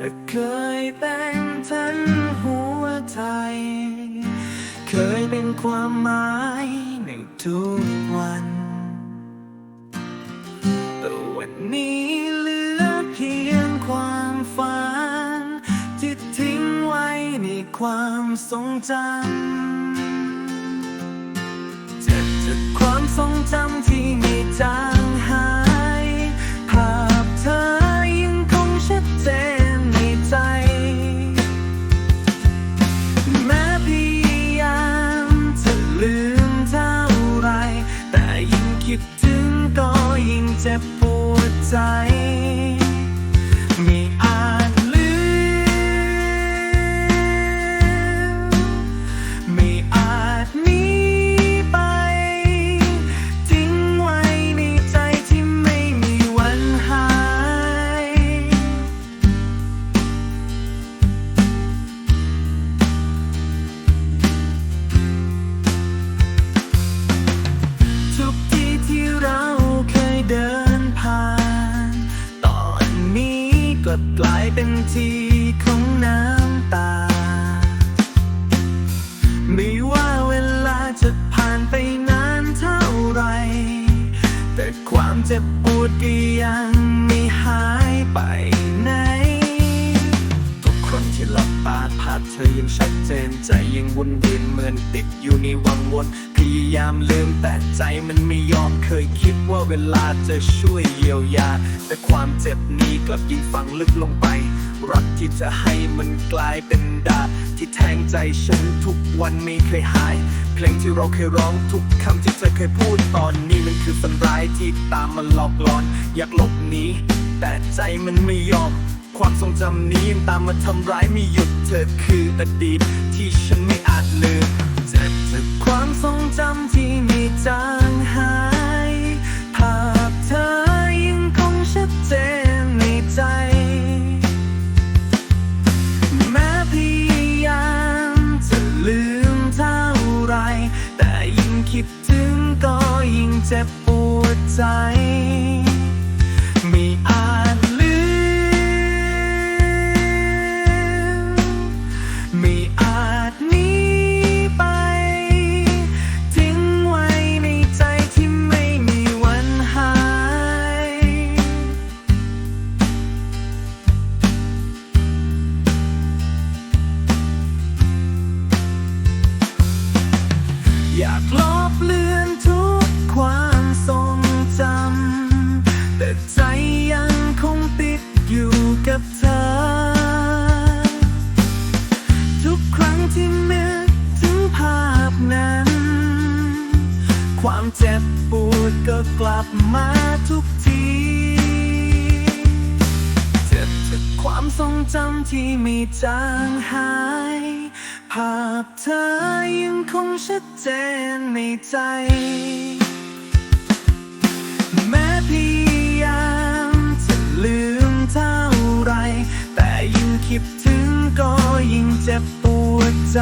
จะเคยเป็นทั้งหัวใจเคยเป็นความหมายในทุกวัน แต่วันนี้เหลือเพียงความฝันที่ทิ้งไว้ในความทรงจำเจ็บจากความทรงจำที่ กลายเป็นทีของน้ำตา ไม่ว่าเวลาจะผ่านไปนานเท่าไร แต่ความเจ็บปวดก็ยังไม่หายไป วนเวียนเหมือนติดอยู่ในวังวนพยายามลืมแต่ใจมันไม่ยอมเคยคิดว่าเวลาจะช่วยเยียวยา แต่ความเจ็บนี้กลับยิ่งฝังลึกลงไป รักที่จะให้มันกลายเป็นดาบที่แทงใจฉันทุกวันไม่เคยหาย เพลงที่เราเคยร้องทุกคำที่เธอเคยพูดตอนนี้มันคือฝันร้ายที่ตามมาหลอกหลอน อยากหลบหนีแต่ใจมันไม่ยอม ความทรงจำนี้ยังตามมาทำร้ายไม่หยุดเธอคืออดีตที่ฉันไม่อาจลืมเจ็บจากความทรงจำที่ไม่จางหายภาพเธอยังคงชัดเจนในใจ แม้พยายามจะลืมเท่าไร แต่ยิ่งคิดถึงก็ยิ่งเจ็บปวดใจ ความเจ็บปวดก็กลับมาทุกที เจ็บจากความทรงจำที่ไม่จางหาย ภาพเธอยังคงชัดเจนในใจ แม้พยายามจะลืมเท่าไร แต่ยิ่งคิดถึงก็ยิ่งเจ็บปวดใจ